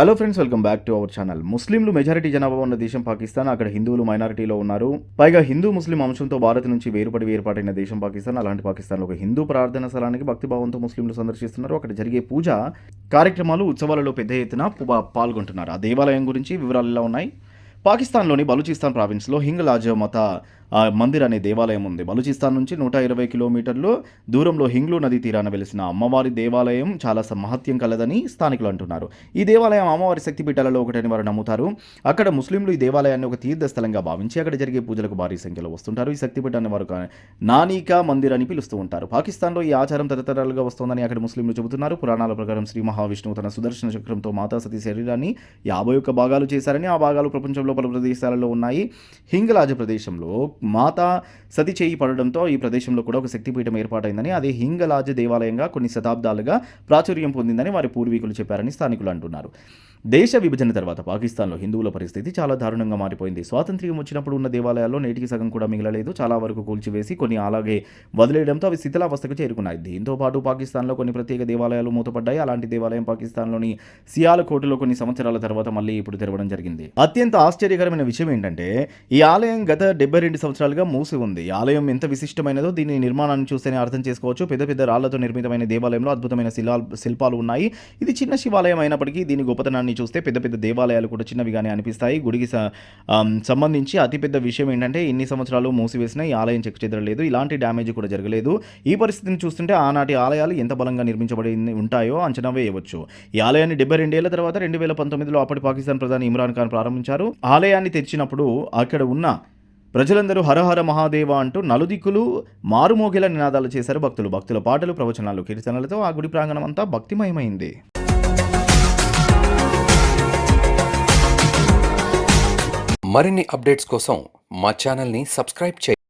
Hello friends welcome back to our channel ముస్లింలు majority జనాభా ఉన్న దేశం పాకిస్తాన్. అక్కడ హిందువులు మైనారిటీలో ఉన్నారు. పైగా హిందూ ముస్లిం అంశంతో భారత్ నుంచి వేరుపడి వేరుపాటైన దేశం పాకిస్తాన్. అలాంటి పాకిస్తాన్లో ఒక హిందూ ప్రార్థన స్థలానికి భక్తిభావంతో ముస్లింలు సందర్శిస్తున్నారు. అక్కడ జరిగే పూజ కార్యక్రమాలు ఉత్సవాలలో పెద్ద ఎత్తున పాల్గొంటున్నారు. ఆ దేవాలయం గురించి వివరాలు ఇలా ఉన్నాయి. పాకిస్తాన్లోని బలూచిస్తాన్ ప్రావిన్స్లో హింగ్లాజ్ మత ఆ, మందిర్ అనే దేవాలయం ఉంది. బలూచిస్తాన్ నుంచి నూట ఇరవై కిలోమీటర్లు దూరంలో హింగ్లూ నది తీరాన వెలిసిన అమ్మవారి దేవాలయం చాలా మహత్యం కలదని స్థానికులు అంటున్నారు. ఈ దేవాలయం అమ్మవారి శక్తిపీఠాలలో ఒకటని వారు నమ్ముతారు. అక్కడ ముస్లింలు ఈ దేవాలయాన్ని ఒక తీర్థస్థలంగా భావించి అక్కడ జరిగే పూజలకు భారీ సంఖ్యలో వస్తుంటారు. ఈ శక్తిపీఠాన్ని వారు నానికా మందిర్ అని పిలుస్తూ ఉంటారు. పాకిస్తాన్లో ఈ ఆచారం తరతరాలుగా వస్తోందని అక్కడ ముస్లింలు చెబుతున్నారు. పురాణాల ప్రకారం శ్రీ మహావిష్ణువు తన సుదర్శన చక్రంతో మాతా సతీ శరీరాన్ని యాభై ఒక్క భాగాలు చేశారని ఆ భాగాలు ప్రపంచంలో పలు ప్రదేశాలలో ఉన్నాయి. హింగలాజ ప్రదేశంలో మాతా సతి చేయి పడడంతో ఈ ప్రదేశంలో కూడా ఒక శక్తిపీఠం ఏర్పాటైందని అది హింగలాజ దేవాలయంగా కొన్ని శతాబ్దాలుగా ప్రాచుర్యం పొందిందని వారి పూర్వీకులు చెప్పారని స్థానికులు అంటున్నారు. దేశ విభజన తర్వాత పాకిస్తాన్లో హిందువుల పరిస్థితి చాలా దారుణంగా మారిపోయింది. స్వాతంత్ర్యం వచ్చినప్పుడు ఉన్న దేవాలయాల్లో నేటికి సగం కూడా మిగలలేదు. చాలా వరకు కూల్చివేసి కొన్ని అలాగే వదిలేయడంతో అవి శిథిలావస్థకు చేరుకున్నాయి. దీంతో పాటు పాకిస్తాన్లో కొన్ని ప్రత్యేక దేవాలయాలు మూతపడ్డాయి. అలాంటి దేవాలయం పాకిస్తాన్లోని సియాలకోటలో కొన్ని సంవత్సరాల తర్వాత మళ్ళీ ఇప్పుడు తెరవడం జరిగింది. అత్యంత ఆశ్చర్యకరమైన విషయం ఏంటంటే ఈ ఆలయం గత డెబ్బై రెండు సంవత్సరాలుగా మూసి ఉంది. ఆలయం ఎంత విశిష్టమైనదో దీని నిర్మాణాన్ని చూస్తేనే అర్థం చేసుకోవచ్చు. పెద్ద పెద్ద రాళ్ళతో నిర్మితమైన దేవాలయంలో అద్భుతమైన శిలా శిల్పాలు ఉన్నాయి. ఇది చిన్న శివాలయం అయినప్పటికీ దీని గొప్పతనాన్ని చూస్తే పెద్ద పెద్ద దేవాలయాలు కూడా చిన్నవిగానే అనిపిస్తాయి. గుడికి సంబంధించి అతిపెద్ద విషయం ఏంటంటే ఇన్ని సంవత్సరాలు మూసివేసిన ఈ ఆలయం చెక్ చెదరలేదు ఇలాంటి డ్యామేజ్ కూడా జరగలేదు. ఈ పరిస్థితిని చూస్తుంటే ఆనాటి ఆలయాలు ఎంత బలంగా నిర్మించబడి ఉంటాయో అంచనా వేయవచ్చు. ఈ ఆలయాన్ని డెబ్బై రెండేళ్ళ తర్వాత రెండు వేల పంతొమ్మిదిలో అప్పటి పాకిస్తాన్ ప్రధాని ఇమ్రాన్ ఖాన్ ప్రారంభించారు. ఆలయాన్ని తెరిచినప్పుడు అక్కడ ఉన్న ప్రజలందరూ హరహర మహాదేవ అంటూ నలుదిక్కులు మారుమోగిల నినాదాలు చేశారు భక్తులు. భక్తుల పాటలు ప్రవచనాలు కీర్తనలతో ఆ గుడి ప్రాంగణం అంతా భక్తిమయమైంది. మరిన్ని అప్డేట్స్ కోసం మా ఛానల్ని సబ్స్క్రైబ్ చేయండి